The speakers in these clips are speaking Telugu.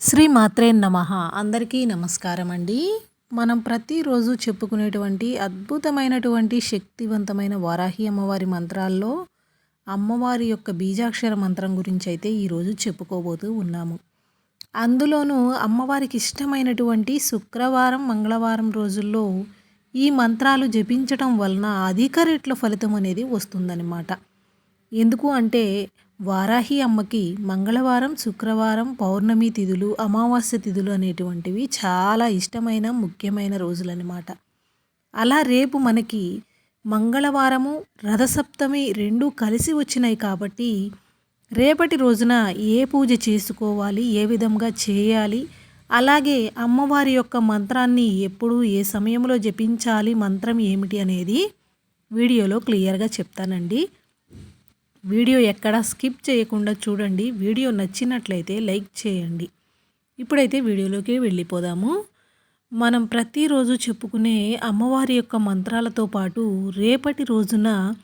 శ్రీ మాత్రే నమ. అందరికీ నమస్కారం అండి. మనం ప్రతిరోజు చెప్పుకునేటువంటి అద్భుతమైనటువంటి శక్తివంతమైన వారాహి అమ్మవారి మంత్రాల్లో అమ్మవారి యొక్క బీజాక్షర మంత్రం గురించి అయితే ఈరోజు చెప్పుకోబోతూ ఉన్నాము. అందులోనూ అమ్మవారికి ఇష్టమైనటువంటి శుక్రవారం మంగళవారం రోజుల్లో ఈ మంత్రాలు జపించటం వలన అధిక రేట్ల ఫలితం అనేది వస్తుందన్నమాట. ఎందుకు అంటే వారాహి అమ్మకి మంగళవారం శుక్రవారం పౌర్ణమి తిథులు అమావాస్య తిథులు అనేటువంటివి చాలా ఇష్టమైన ముఖ్యమైన రోజులన్నమాట. అలా రేపు మనకి మంగళవారము రథసప్తమి రెండు కలిసి వచ్చినాయి కాబట్టి రేపటి రోజున ఏ పూజ చేసుకోవాలి ఏ విధంగా చేయాలి అలాగే అమ్మవారి యొక్క మంత్రాన్ని ఎప్పుడు ఏ సమయంలో జపించాలి మంత్రం ఏమిటి అనేది వీడియోలో క్లియర్గా చెప్తానండి. వీడియో ఎక్కడ స్కిప్ చేయకుండా చూడండి. వీడియో నచ్చినట్లయితే లైక్ చేయండి. ఇప్పుడైతే వీడియోలోకి వెళ్ళిపోదాము. మనం ప్రతిరోజు చెప్పుకునే అమ్మవారి యొక్క మంత్రాలతో పాటు రేపటి రోజున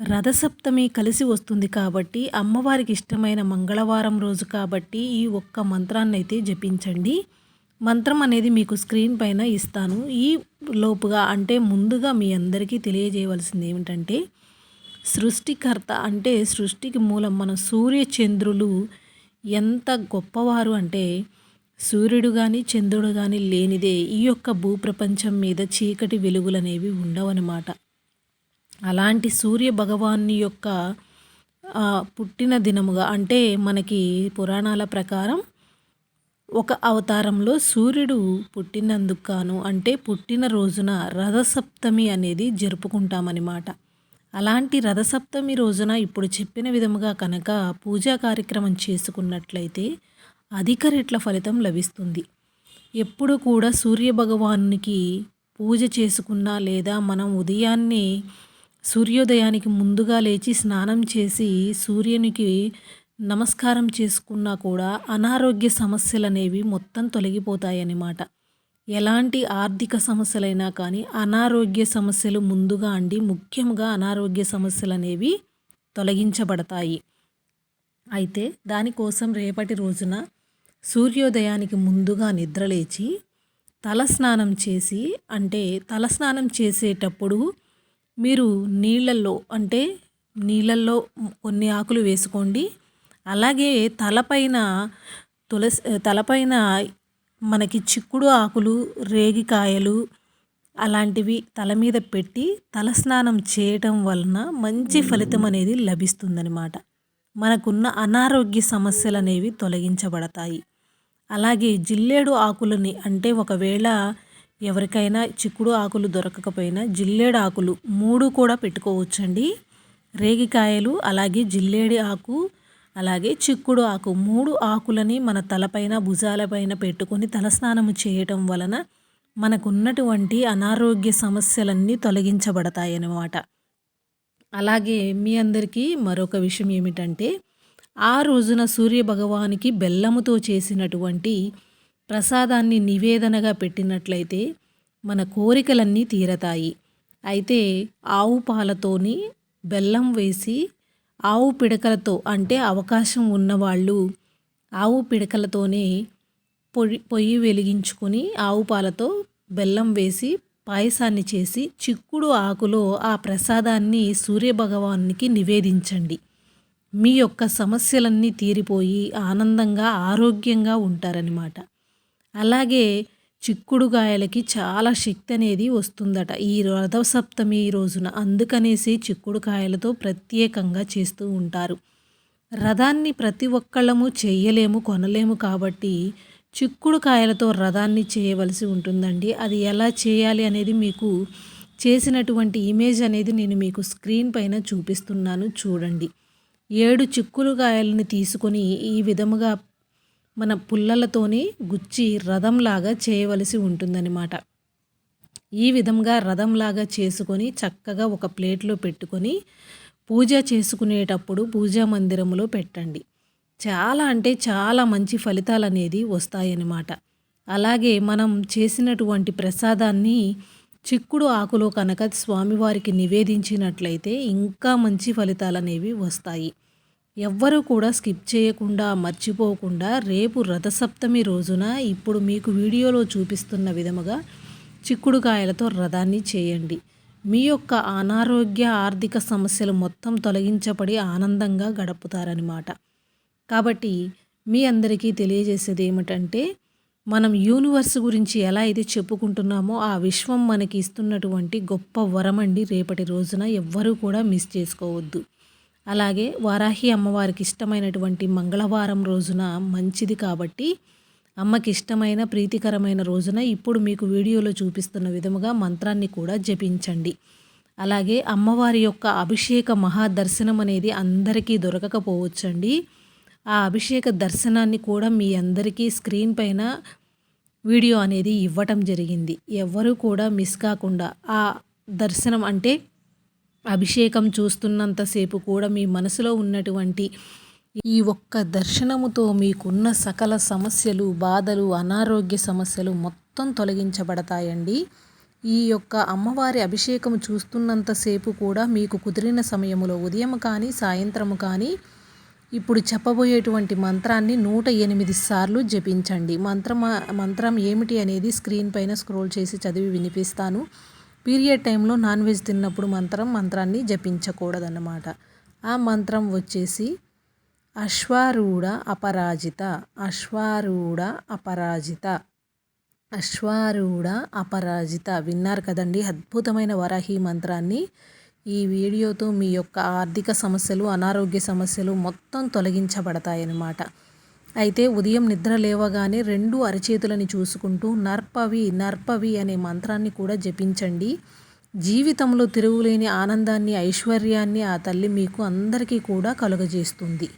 రథసప్తమి కలిసి వస్తుంది కాబట్టి అమ్మవారికి ఇష్టమైన మంగళవారం రోజు కాబట్టి ఈ ఒక్క మంత్రాన్ని అయితే జపించండి. మంత్రం అనేది మీకు స్క్రీన్ పైన ఇస్తాను. ఈ లోపుగా అంటే ముందుగా మీ అందరికీ తెలియజేయవలసింది ఏమిటంటే సృష్టికర్త అంటే సృష్టికి మూలం మన సూర్య చంద్రులు ఎంత గొప్పవారు అంటే సూర్యుడు కానీ చంద్రుడు కానీ లేనిదే ఈ యొక్క భూప్రపంచం మీద చీకటి వెలుగులనేవి ఉండవన్నమాట. అలాంటి సూర్య భగవాన్ని యొక్క పుట్టిన దినముగా అంటే మనకి పురాణాల ప్రకారం ఒక అవతారంలో సూర్యుడు పుట్టినందుకు కాను అంటే పుట్టిన రోజున రథసప్తమి అనేది జరుపుకుంటామన్నమాట. అలాంటి రథసప్తమి రోజున ఇప్పుడు చెప్పిన విధముగా కనుక పూజా కార్యక్రమం చేసుకున్నట్లయితే అధిక రెట్ల ఫలితం లభిస్తుంది. ఎప్పుడు కూడా సూర్యభగవానునికి పూజ చేసుకున్నా లేదా మనం ఉదయాన్నే సూర్యోదయానికి ముందుగా లేచి స్నానం చేసి సూర్యునికి నమస్కారం చేసుకున్నా కూడా అనారోగ్య సమస్యలు అనేవి మొత్తం తొలగిపోతాయన్నమాట. ఎలాంటి ఆర్థిక సమస్యలైనా కానీ అనారోగ్య సమస్యలు ముందుగా అండి ముఖ్యంగా అనారోగ్య సమస్యలు అనేవి తొలగించబడతాయి. అయితే దానికోసం రేపటి రోజున సూర్యోదయానికి ముందుగా నిద్రలేచి తలస్నానం చేసి అంటే తలస్నానం చేసేటప్పుడు మీరు నీళ్ళల్లో అంటే నీళ్ళల్లో కొన్ని ఆకులు వేసుకోండి. అలాగే తలపైన తులసి తలపైన మనకి చిక్కుడు ఆకులు రేగికాయలు అలాంటివి తల మీద పెట్టి తలస్నానం చేయటం వలన మంచి ఫలితం అనేది లభిస్తుందనమాట మనకున్న అనారోగ్య సమస్యలు అనేవి తొలగించబడతాయి. అలాగే జిల్లేడు ఆకులని అంటే ఒకవేళ ఎవరికైనా చిక్కుడు ఆకులు దొరకకపోయినా జిల్లేడు ఆకులు మూడు కూడా పెట్టుకోవచ్చండి. రేగికాయలు అలాగే జిల్లేడి ఆకు అలాగే చిక్కుడు ఆకు. మూడు ఆకులని మన తలపైన భుజాలపైన పెట్టుకొని తలస్నానము చేయటం వలన మనకున్నటువంటి అనారోగ్య సమస్యలన్నీ తొలగించబడతాయి అన్నమాట అలాగే మీ అందరికీ మరొక విషయం ఏమిటంటే ఆ రోజున సూర్య భగవానికి బెల్లముతో చేసినటువంటి ప్రసాదాన్ని నివేదనగా పెట్టినట్లయితే మన కోరికలన్నీ తీరతాయి. అయితే ఆవు పాలతోని బెల్లం వేసి ఆవు పిడకలతో అంటే అవకాశం ఉన్నవాళ్ళు ఆవు పిడకలతోనే పొయ్యి పొయ్యి వెలిగించుకొని ఆవు పాలతో బెల్లం వేసి పాయసాన్ని చేసి చిక్కుడు ఆకులో ఆ ప్రసాదాన్ని సూర్యభగవానికి నివేదించండి. మీ యొక్క సమస్యలన్నీ తీరిపోయి ఆనందంగా ఆరోగ్యంగా ఉంటారనమాట అలాగే చిక్కుడుకాయలకి చాలా శక్తి అనేది వస్తుందట. ఈ రథసప్తమి రోజున అందుకనేసి చిక్కుడుకాయలతో ప్రత్యేకంగా చేస్తూ ఉంటారు. రథాన్ని ప్రతి ఒక్కళ్ళము చేయలేము కొనలేము కాబట్టి చిక్కుడుకాయలతో రథాన్ని చేయవలసి ఉంటుందండి. అది ఎలా చేయాలి అనేది మీకు చేసినటువంటి ఇమేజ్ అనేది నేను మీకు స్క్రీన్ పైన చూపిస్తున్నాను. చూడండి. ఏడు చిక్కుడుకాయలని తీసుకొని ఈ విధముగా మన పుల్లలతోని గుచ్చి రథంలాగా చేయవలసి ఉంటుందన్నమాట. ఈ విధంగా రథంలాగా చేసుకొని చక్కగా ఒక ప్లేట్లో పెట్టుకొని పూజ చేసుకునేటప్పుడు పూజా మందిరంలో పెట్టండి. చాలా అంటే చాలా మంచి ఫలితాలు అనేది వస్తాయన్నమాట. అలాగే మనం చేసినటువంటి ప్రసాదాన్ని చిక్కుడు ఆకులో కనుక స్వామివారికి నివేదించినట్లయితే ఇంకా మంచి ఫలితాలు అనేవి వస్తాయి. ఎవ్వరూ కూడా స్కిప్ చేయకుండా మర్చిపోకుండా రేపు రథసప్తమి రోజున ఇప్పుడు మీకు వీడియోలో చూపిస్తున్న విధముగా చిక్కుడుకాయలతో రథాన్ని చేయండి. మీ యొక్క అనారోగ్య ఆర్థిక సమస్యలు మొత్తం తొలగించబడి ఆనందంగా గడుపుతారనమాట కాబట్టి మీ అందరికీ తెలియజేసేది ఏమిటంటే మనం యూనివర్స్ గురించి ఎలా అయితే చెప్పుకుంటున్నామో ఆ విశ్వం మనకి ఇస్తున్నటువంటి గొప్ప వరమండి రేపటి రోజున ఎవ్వరూ కూడా మిస్ చేసుకోవద్దు. అలాగే వారాహి అమ్మవారికి ఇష్టమైనటువంటి మంగళవారం రోజున మంచిది కాబట్టి అమ్మకి ఇష్టమైన ప్రీతికరమైన రోజున ఇప్పుడు మీకు వీడియోలో చూపిస్తున్న విధముగా మంత్రాన్ని కూడా జపించండి. అలాగే అమ్మవారి యొక్క అభిషేక మహాదర్శనం అనేది అందరికీ దొరకకపోవచ్చండి. ఆ అభిషేక దర్శనాన్ని కూడా మీ అందరికీ స్క్రీన్ పైన వీడియో అనేది ఇవ్వటం జరిగింది. ఎవ్వరూ కూడా మిస్ కాకుండా ఆ దర్శనం అంటే అభిషేకం చూస్తున్నంతసేపు కూడా మీ మనసులో ఉన్నటువంటి ఈ ఒక్క దర్శనముతో మీకున్న సకల సమస్యలు బాధలు అనారోగ్య సమస్యలు మొత్తం తొలగించబడతాయండి. ఈ యొక్క అమ్మవారి అభిషేకం చూస్తున్నంతసేపు కూడా మీకు కుదిరిన సమయంలో ఉదయం కానీ సాయంత్రము కానీ ఇప్పుడు చెప్పబోయేటువంటి మంత్రాన్ని నూట ఎనిమిది సార్లు జపించండి. మంత్రం మంత్రం ఏమిటి అనేది స్క్రీన్ పైన స్క్రోల్ చేసి చదివి వినిపిస్తాను. పీరియడ్ టైంలో నాన్ వెజ్ తిన్నప్పుడు మంత్రం మంత్రాన్ని జపించకూడదన్నమాట. ఆ మంత్రం వచ్చేసి అశ్వారూఢ అపరాజిత అశ్వారూఢ అపరాజిత అశ్వారూఢ అపరాజిత. విన్నారు కదండి? అద్భుతమైన వరాహి మంత్రాన్ని ఈ వీడియోతో మీ యొక్క ఆర్థిక సమస్యలు అనారోగ్య సమస్యలు మొత్తం తొలగించబడతాయన్నమాట. అయితే ఉదయం నిద్ర లేవగానే రెండు అరచేతులని చూసుకుంటూ నర్పవి నర్పవి అనే మంత్రాన్ని కూడా జపించండి. జీవితంలో తిరుగులేని ఆనందాన్ని ఐశ్వర్యాన్ని ఆ తల్లి మీకు అందరికీ కూడా కలుగజేస్తుంది.